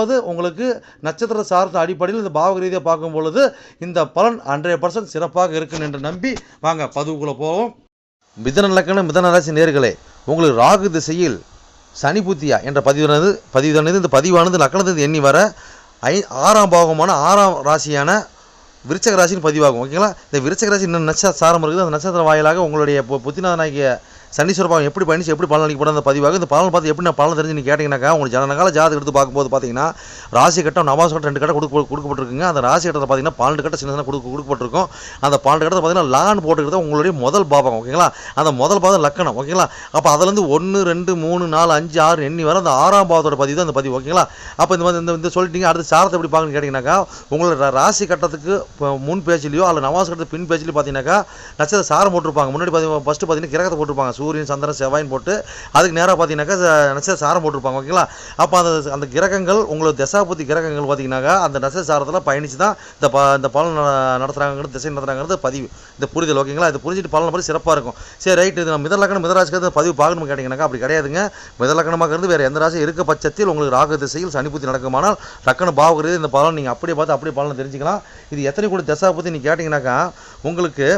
அதாவது உங்களுக்கு நட்சத்திர சார்ந்த அடிப்படையில் இந்த பாவக ரீதியாக பார்க்கும் பொழுது இந்த பலன் ஹண்ட்ரட் பர்சன்ட் சிறப்பாக இருக்கும் என்று நம்பி வாங்க பதிவுக்குள்ளே போவோம். மிதன லக்கணம் மிதன ராசி நேர்களே உங்களுக்கு ராகு திசையில் சனி புத்தியா என்ற பதிவானது பதிவானது இந்த பதிவானது லக்கணத்திலிருந்து எண்ணி வர ஐ ஆறாம் பாகமான ஆறாம் ராசியான விருச்சக ராசின்னு பதிவாகும் ஓகேங்களா? இந்த விருச்சக ராசி இன்னும் நட்சத்திர சாரம் இருக்குது. அந்த நட்சத்திர வாயிலாக உங்களுடைய பு- புத்திநாதனாகிய சனீஸ்வர பாவம் எப்படி பயணிச்சு எப்படி பலன் அளிக்கப்படும் அந்த பதிவாக இந்த பலன் பார்த்து எப்படி நான் பலன் தெரிஞ்சு நீங்கள் கேட்டிங்கனாக்கா உங்களுக்கு ஜனகால ஜாதகம் எடுத்து பார்க்கும்போது பார்த்தீங்கன்னா ராசி கட்டம் நவாஸ் கட்டம் ரெண்டு கட்டம் கொடுக்க கொடுக்கப்பட்டிருக்குங்க. அந்த ராசி கட்டத்தில் பார்த்தீங்கன்னா பன்னெண்டு கட்டம் சின்ன சின்ன கொடுக்க கொடுக்கப்பட்டிருக்கும். அந்த பன்னெண்டு கட்டத்தை பார்த்தீங்கன்னா லான் போட்டுக்கிறது உங்களுடைய முதல் பாவம் ஓகேங்களா? அந்த முதல் பாவம் லக்கணம் ஓகேங்களா? அப்போ அதுலேருந்து ஒன்று ரெண்டு மூணு நாலு அஞ்சு ஆறு எண்ணி வர அந்த ஆறாம் பாவத்தோட பதிவு தான் அந்த பதிவு ஓகேங்களா? அப்போ இந்த மாதிரி இந்த இந்த சொல்லிட்டீங்க அடுத்து சாரத்தை எப்படி பார்க்கணும்னு கேட்டிங்கனாக்கா உங்களோட ராசி கட்டத்துக்கு முன் பேச்சிலையோ அல்ல நவாஸ் கட்டத்துக்கு பின் பேச்சிலையோ பார்த்தீங்கன்னாக்கா நட்சத்திர சாரம் போட்டிருப்பாங்க. முன்னாடி பார்த்தீங்கன்னா ஃபஸ்ட்டு பார்த்தீங்கன்னா கிரகத்தை போட்டிருப்பாங்க. சூரியன் சந்திரன் செவ்வாயின் போட்டு அதுக்கு நேராக பார்த்தீங்கன்னாக்கா நட்சத்திர சாரம் போட்டிருப்பாங்க ஓகேங்களா? அப்போ அந்த அந்த கிரகங்கள் உங்களுக்கு தசாபுத்தி கிரகங்கள் பார்த்தீங்கன்னாக்கா அந்த நட்சத்திர சாரத்தில் பயணித்து தான் இந்த ப இந்த பலன் நடத்துகிறாங்கிறது திசை நடத்துகிறாங்கிறது பதிவு. இந்த புரிதல் ஓகேங்களா? இது புரிஞ்சுட்டு பலன் பற்றி சிறப்பாக இருக்கும். சரி ரைட்டு இது நம்ம மிதலக்கணம் மிதராசிக்கு பதிவு பார்க்கணும்னு கேட்டிங்கன்னாக்கா அப்படி கிடையாதுங்க. மிதலக்கணமாக இருந்து வேறு எந்த ராசி இருக்க பட்சத்தில் உங்களுக்கு ராகு திசையில் சனிபுத்தி நடக்குமானால் லக்கண பாவகிறது இந்த பலன் நீங்கள் அப்படியே பார்த்து அப்படியே பலனை தெரிஞ்சுக்கலாம். இது எத்தனை கூட தசாபுத்தி நீங்கள் கேட்டிங்கனாக்கா உங்களுக்கு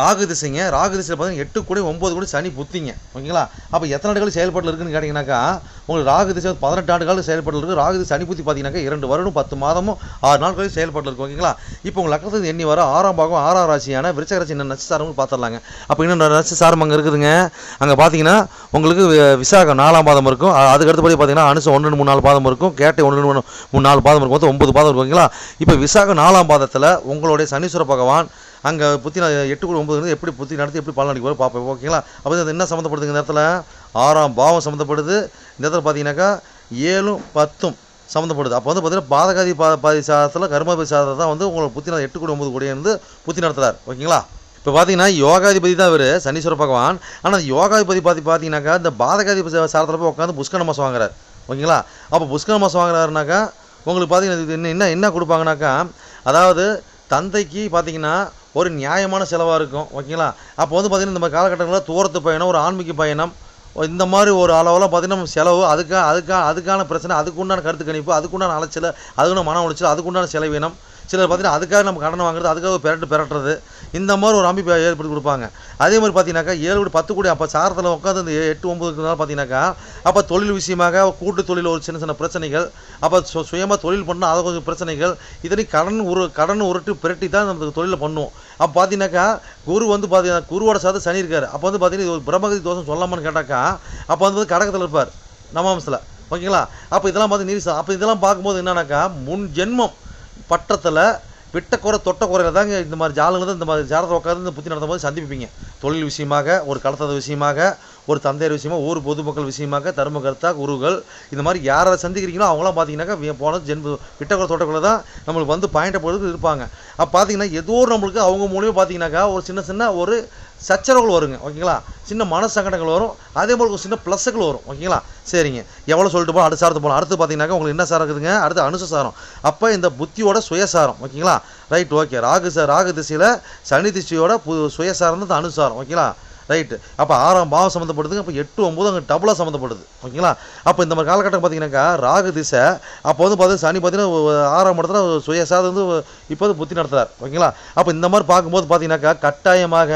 ராகு திசைங்க. ராகு திசையில் பார்த்தீங்கன்னா எட்டு கோடி ஒம்பது கோடி சனி புத்திங்க. ஓகேங்களா? அப்போ எத்தனை ஆண்டுகள் செயல்பாட்டில் இருக்குன்னு கேட்டிங்கனாக்கா உங்களுக்கு ராகு திசை பதினெட்டு ஆண்டுகள் செயல்பாட்டில் இருக்குது ராகு திசை சனி புத்தி பார்த்தீங்கன்னாக்கா இரண்டு வருடம் பத்து மாதமும் ஆறு நாள் கழிவு செயல்பாட்டில் இருக்கும் ஓகேங்களா? இப்போ உங்கள் லக்கணத்துக்கு எண்ணி வர ஆறாம் பாகம் ஆறாம் ராசியான விருச்சக ராசி என்ன? நட்சத்திரம் பார்த்துடலாங்க அப்போ இன்னும் நட்சத்திரம் அங்கே இருக்குதுங்க. அங்கே பார்த்தீங்கன்னா உங்களுக்கு விசாகம் நாலாம் பாதம் இருக்கும். அதுக்கடுத்தபடி பார்த்தீங்கன்னா அனுசம் ஒன்று மூணு நாலு பாதம் இருக்கும். கேட்டை ஒன்று மூணு மூணு நாலு பாதம் இருக்கும். மொத்தம் ஒன்பது பாதம் இருக்கும். ஓகேங்களா? இப்போ விசாகம் நாலாம் பாதத்தில் உங்களுடைய சனீஸ்வர பகவான் அங்கே புத்தி எட்டு கூட ஒன்பது எப்படி புத்தி நடத்தி எப்படி பலன் அடிக்க பார்ப்போம் ஓகேங்களா? அப்போ அது என்ன சம்மந்தப்படுதுங்க இந்த இடத்துல ஆறாம் பாவம் சம்மந்தப்படுது. இந்த இடத்துல பார்த்தீங்கன்னாக்கா ஏழும் பத்தும் சம்மந்தப்படுது. அப்போ வந்து பார்த்தீங்கன்னா பாதகாதி பா பாதி சாதத்தில் கர்மாபதி சாதத்தை தான் வந்து உங்களுக்கு புத்தி எட்டு கூட ஒன்பது கூட இருந்து புத்தி நடத்துறார். ஓகேங்களா? இப்போ பார்த்தீங்கன்னா யோகாதிபதி தான் இவர் சனீஸ்வர பகவான். ஆனால் யோகாதிபதி பார்த்து பார்த்தீங்கன்னாக்கா இந்த பாதகாதிபதி சாரத்தில் போய் உட்காந்து புஷ்கர மாதம் வாங்குறாரு. ஓகேங்களா? அப்போ புஷ்கர மாதம் வாங்குறாருனாக்கா உங்களுக்கு பார்த்தீங்கன்னா இது என்ன என்ன என்ன கொடுப்பாங்கனாக்கா அதாவது தந்தைக்கு பார்த்தீங்கன்னா ஒரு நியாயமான செலவாக இருக்கும் ஓகேங்களா? அப்போ வந்து பார்த்தீங்கன்னா இந்த காலகட்டங்களில் தூரத்து பயணம் ஒரு ஆன்மீக பயணம் இந்த மாதிரி ஒரு அளவில் பார்த்தீங்கன்னா நம்ம செலவு அதுக்காக அதுக்காக அதுக்கான பிரச்சனை அதுக்குண்டான கருத்து கணிப்பு அதுக்குண்டான அலைச்சல் அதுக்குண்டான மன உளைச்சல் அதுக்குண்டான செலவினம். சிலர் பார்த்தீங்கன்னா அதுக்காக நம்ம கடன் வாங்குறது அதுக்காக பெரட்டு பெரட்டுறது. இந்த மாதிரி ஒரு அமைப்பு ஏற்படுத்தி கொடுப்பாங்க. அதே மாதிரி பார்த்தீங்கன்னாக்கா ஏழு கோடி பத்து கோடி அப்போ சாரத்தில் உட்காந்து இந்த எட்டு ஒம்பது பார்த்தீங்கன்னாக்கா அப்போ தொழில் விஷயமாக கூட்டு தொழில் ஒரு சின்ன சின்ன பிரச்சனைகள் அப்போ சு சுயமாக தொழில் பண்ணால் அதை கொஞ்சம் பிரச்சனைகள் இதனை கடன் உரு கடன் உருட்டு பிரட்டி தான் நமக்கு தொழிலை பண்ணுவோம் அப்போ பார்த்தீங்கன்னாக்கா குரு வந்து பார்த்தீங்கன்னா குருவோட சார்ந்து சனி இருக்கார். அப்போ வந்து பார்த்தீங்கன்னா இது ஒரு பிரம்மகதி தோஷம் சொல்லாமான்னு கேட்டாக்கா அப்போ வந்து கடகத்தில் இருப்பார் நவாம்சில் ஓகேங்களா? அப்போ இதெல்லாம் பார்த்து நீரிசா அப்போ இதெல்லாம் பார்க்கும்போது என்னன்னாக்கா முன் ஜென்மம் பட்டத்தில் விட்ட குறை தொட்ட குறையில் தாங்க இந்த மாதிரி ஜாலங்கள் தான் இந்த மாதிரி ஜாலத்தில் உட்காந்து இந்த புத்தி நடத்தும் போது சந்திப்பீங்க. தொழில் விஷயமாக ஒரு கடத்தது விஷயமாக ஒரு தந்தையர் விஷயமாக ஊர் பொதுமக்கள் விஷயமாக தர்மகர்த்தா குருகள் இந்த மாதிரி யாரை சந்திக்கிறீங்களோ அவங்களாம் பார்த்தீங்கன்னாக்கா போன ஜென்ம விட்டக்குறை தொட்டக்குள்ள தான் நம்மளுக்கு வந்து பாயிண்ட் போடுறதுக்கு இருப்பாங்க. அப்போ பார்த்தீங்கன்னா ஏதோ ஒரு நம்மளுக்கு அவங்க மூலியமாக பார்த்தீங்கன்னாக்கா ஒரு சின்ன சின்ன ஒரு சச்சரவுகள் வருங்க ஓகேங்களா? சின்ன மன சங்கடங்கள் வரும். அதே போல் ஒரு சின்ன ப்ளஸ்ஸுகள் வரும் ஓகேங்களா? சரிங்க. எவ்வளோ சொல்லிட்டு போகலாம் அடுத்த சாரத்து போகலாம் அடுத்து பார்த்தீங்கன்னாக்கா உங்களுக்கு என்ன சாரம் இருக்குதுங்க? அடுத்து அனுச சாரம். அப்போ இந்த புத்தியோட சுயசாரம் ஓகேங்களா? Right okay Rahu sir Rahu திசையில் சனி திசையோட பு சுயசாரம் தான் அனுசாரம் ஓகேங்களா? ரைட்டு அப்போ ஆறாம் பாவம் சம்மந்தப்படுதுங்க அப்போ எட்டு ஒம்பது அங்கே டபுளாக சம்மந்தப்படுது ஓகேங்களா? அப்போ இந்த மாதிரி காலகட்டம் பார்த்தீங்கன்னாக்கா ராகு திசை அப்போ வந்து பார்த்தீங்கன்னா சனி பார்த்தீங்கன்னா ஆறாம் இடத்துல சுயசாரம் வந்து இப்போ வந்து புத்தி நடத்துறார் ஓகேங்களா? அப்போ இந்த மாதிரி பார்க்கும்போது பார்த்தீங்கன்னாக்கா கட்டாயமாக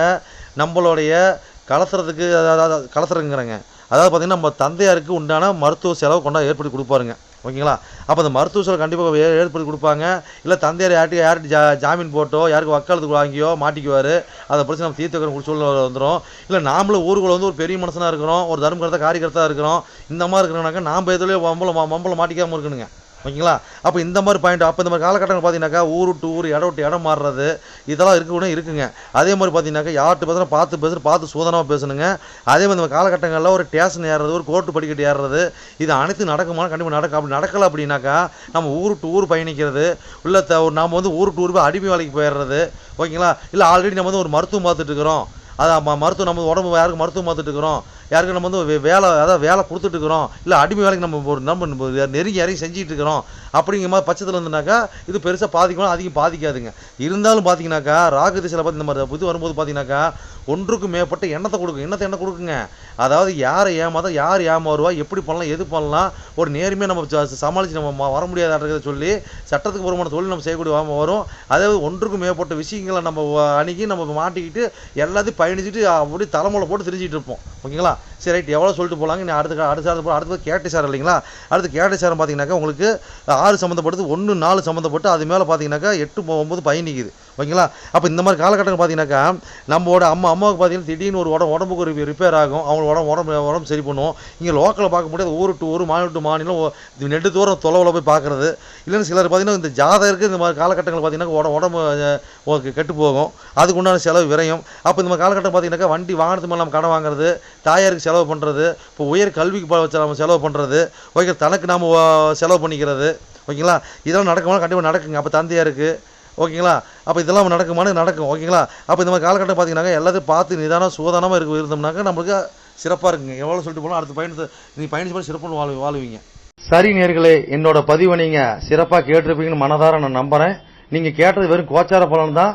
நம்மளுடைய கலசுறதுக்கு அதாவது கலத்துறதுங்கிறங்க அதாவது பார்த்தீங்கன்னா நம்ம தந்தையாருக்கு உண்டான மருத்துவ செலவு கொண்டா ஏற்படுத்தி கொடுப்பாருங்க. ஓகேங்களா? அப்போ அந்த மருத்துவ செலவு கண்டிப்பாக ஏ- ஏற்படுத்தி கொடுப்பாங்க. இல்லை தந்தையார் யார்ட்டு யார்ட்டு ஜா ஜாமீன் போட்டோ யாருக்கு வக்காலத்துக்கு வாங்கியோ மாட்டிக்குவார். அதை பிரச்சனை நம்ம தீர்த்து வைக்கிற சூழ்நிலை வந்துடும் இல்லை நாமளும் ஊருக்குள்ள வந்து ஒரு பெரிய மனுஷனாக இருக்கிறோம். ஒரு தர்மகர்த்தா காரியகர்த்தா இருக்கிறோம். இந்த மாதிரி இருக்கிறனாக்கா நாம் எதுலேயோ மம்பளம் மம்பளம் மாட்டிக்காமல் இருக்கணுங்க. ஓகேங்களா? அப்போ இந்த மாதிரி பாயிண்ட் அப்போ இந்த மாதிரி காலகட்டங்கள் பார்த்தீங்கன்னாக்கா ஊர் விட்டு ஊர் இடம் விட்டு இடம் மாறுறது இதெல்லாம் இருக்க இருக்குங்க. அதே மாதிரி பார்த்தீங்கன்னாக்கா யார்கிட்ட பேசுனா பார்த்து பேசுகிற பார்த்து சூதனமாக பேசணுங்க. அதே மாதிரி இந்த காலகட்டங்களில் ஒரு ஸ்டேஷன் ஏறுறது ஒரு கோர்ட்டு படிக்கட்டு ஏறுறது இது அனைத்து நடக்குமான கண்டிப்பாக நடக்கும் அப்படி நடக்கலை அப்படின்னாக்கா நம்ம ஊர் விட்டு ஊர் பயணிக்கிறது இல்லை த ஒரு நாம் வந்து ஊர் விட்டு ஊர் போய் அடிமை வேலைக்கு போயிடுறது ஓகேங்களா? இல்லை ஆல்ரெடி நம்ம வந்து ஒரு மருத்துவம் பார்த்துட்டு இருக்கிறோம். அது ம- மருத்துவம் நம்ம உடம்பு யாருக்கு மருத்துவம் பார்த்துட்டு இருக்கிறோம்? யாருக்கு நம்ம வந்து வே- வேலை அதாவது வேலை கொடுத்துட்டு இருக்கிறோம். இல்லை அடிமை வேலைக்கு நம்ம ஒரு நம்ம நெருங்கி இறங்கி செஞ்சுட்டு இருக்கிறோம். அப்படிங்கிற மாதிரி பட்சத்தில் இருந்தனாக்கா இது பெருசாக பாதிக்கணும் அதிகம் பாதிக்காதுங்க. இருந்தாலும் பார்த்தீங்கன்னாக்கா ராகு திசையில் பார்த்து இந்த மாதிரி இது வரும்போது பார்த்தீங்கன்னாக்கா ஒன்றுக்கு மேற்பட்ட எண்ணத்தை கொடுக்கும். எண்ணத்தை என்ன கொடுக்குங்க? அதாவது யாரை ஏமாத யார் ஏமாறுவா எப்படி பண்ணலாம் எது பண்ணலாம் ஒரு நேர்மையாக நம்ம ச- சமாளித்து நம்ம வர முடியாதுன்றதை சொல்லி சட்டத்துக்கு புறமான தொழில் நம்ம செய்யக்கூடிய வரும். அதாவது ஒன்றுக்கும் மேற்பட்ட விஷயங்களை நம்ம அணுகி நம்ம மாட்டிக்கிட்டு எல்லாத்தையும் பயணிச்சுட்டு அப்படி தலைமுறை போட்டு தெரிஞ்சிட்டு இருப்போம். ஓகேங்களா? சரி ரைட் எவ்வளோ சொல்லிட்டு போகலாங்க நீ அடுத்த அடுத்த சார் போல அடுத்தது கேட்டை சார் இல்லைங்களா? அடுத்து கேட்டை சார் பார்த்தீங்கன்னாக்கா உங்களுக்கு ஆறு சம்மந்தப்பட்டது ஒன்று நாலு சம்மந்தப்பட்டு அது மேலே பார்த்தீங்கன்னாக்கா எட்டு ஒம்பது பயன் பயணிக்குது ஓகேங்களா? அப்போ இந்த மாதிரி காலகட்டங்கள் பார்த்தீங்கன்னாக்கா நம்மளோட அம்மா அம்மாவுக்கு பார்த்தீங்கன்னா திடீர்னு ஒரு உடம்பு உடம்புக்கு ஒரு ரிப்பேர் ஆகும். அவங்க உடம்பு உடம்பு உடம்பு சரி பண்ணுவோம் இங்கே லோக்கலில் பார்க்க முடியாது. ஊர் டு ஊர் மாநில டு மாநிலம் நெட்டு நெடு தூரம் தொலைவில் போய் பார்க்குறது. இல்லைன்னு சிலர் பார்த்தீங்கன்னா இந்த ஜாதகருக்கு இந்த மாதிரி காலகட்டங்கள் பார்த்தீங்கன்னா உட- உடம்பு கெட்டு போகும். அதுக்கு உண்டான செலவு விரையும். அப்போ இந்த மாதிரி காலகட்டம் பார்த்தீங்கன்னாக்கா வண்டி வாகனத்து மேலே நம்ம கடன் வாங்குறது தாயாருக்கு செலவு செலவு பண்ணுறது இப்போ உயர் கல்விக்கு நம்ம செலவு பண்ணுறது ஓகே தனக்கு நாம் செலவு பண்ணிக்கிறது ஓகேங்களா? இதெல்லாம் நடக்குமா கண்டிப்பாக நடக்குங்க. அப்போ தந்தையாக இருக்குது ஓகேங்களா? அப்போ இதெல்லாம் நடக்குமானு நடக்கும் ஓகேங்களா? அப்போ இந்த மாதிரி காலகட்டம் பார்த்தீங்கன்னாக்கா எல்லாத்தையும் பார்த்து நிதானம் சூதானமாக இருக்கு இருந்தோம்னாக்கா நம்மளுக்கு சிறப்பாக இருக்குங்க. எவ்வளோ சொல்லிட்டு போனால் அடுத்த பயணத்தை நீ பயணிச்சு போய் சிறப்புன்னு வாழ் வாழ்வீங்க. சரி நேர்களே என்னோட பதிவை நீங்கள் சிறப்பாக கேட்டிருப்பீங்கன்னு மனதார நான் நம்புகிறேன் நீங்கள் கேட்டது வெறும் கோச்சார பலன் தான்.